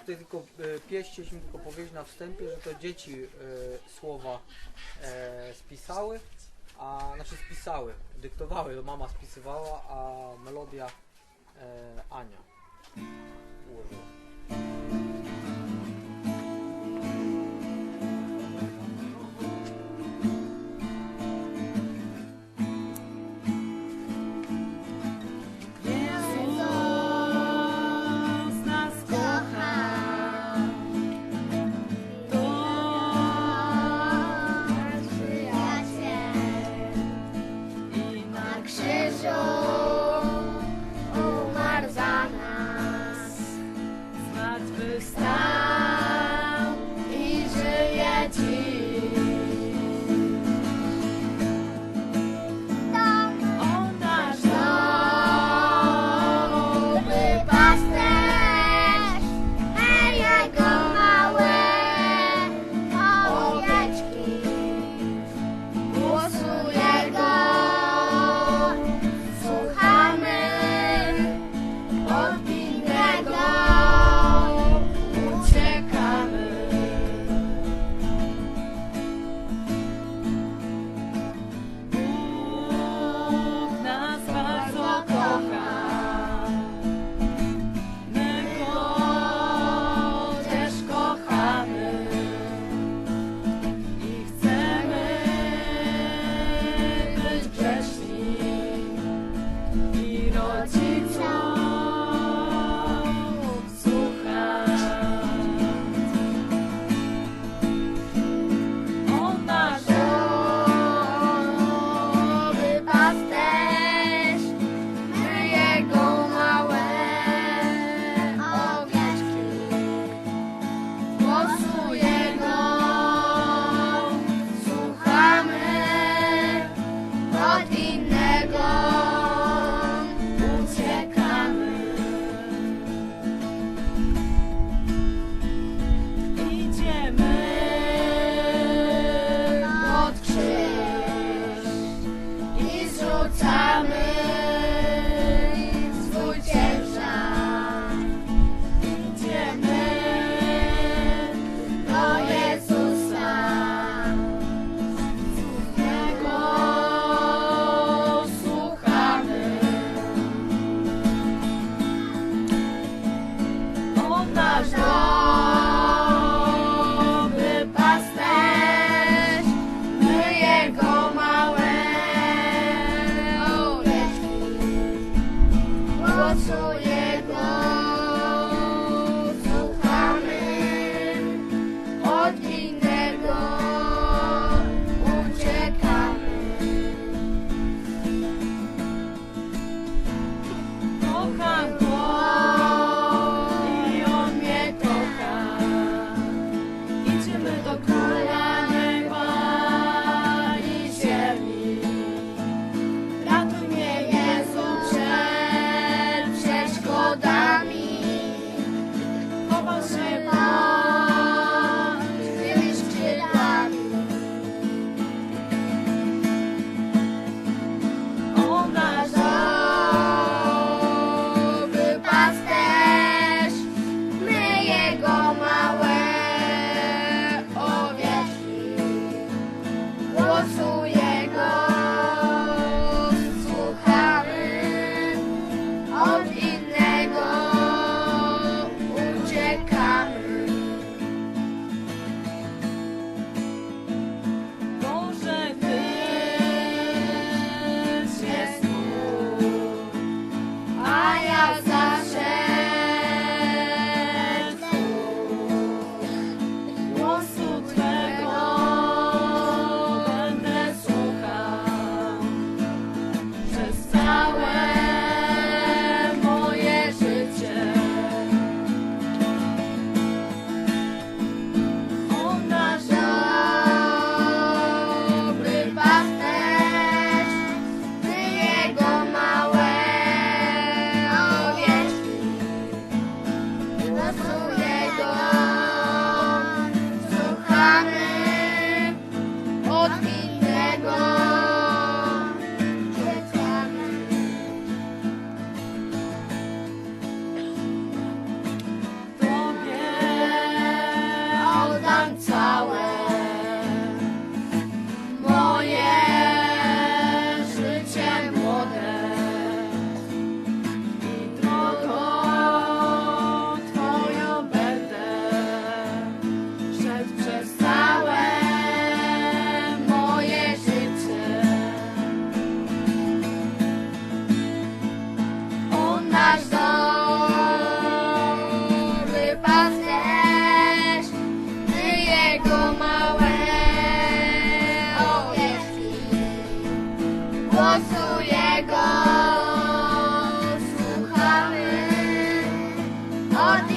Tutaj tylko e, pieś chcieliśmy tylko powiedzieć na wstępie, że to dzieci e, słowa e, spisały, a znaczy spisały, dyktowały, to mama spisywała, a melodia e, Ania ułożyła. so yeah. 나서 어디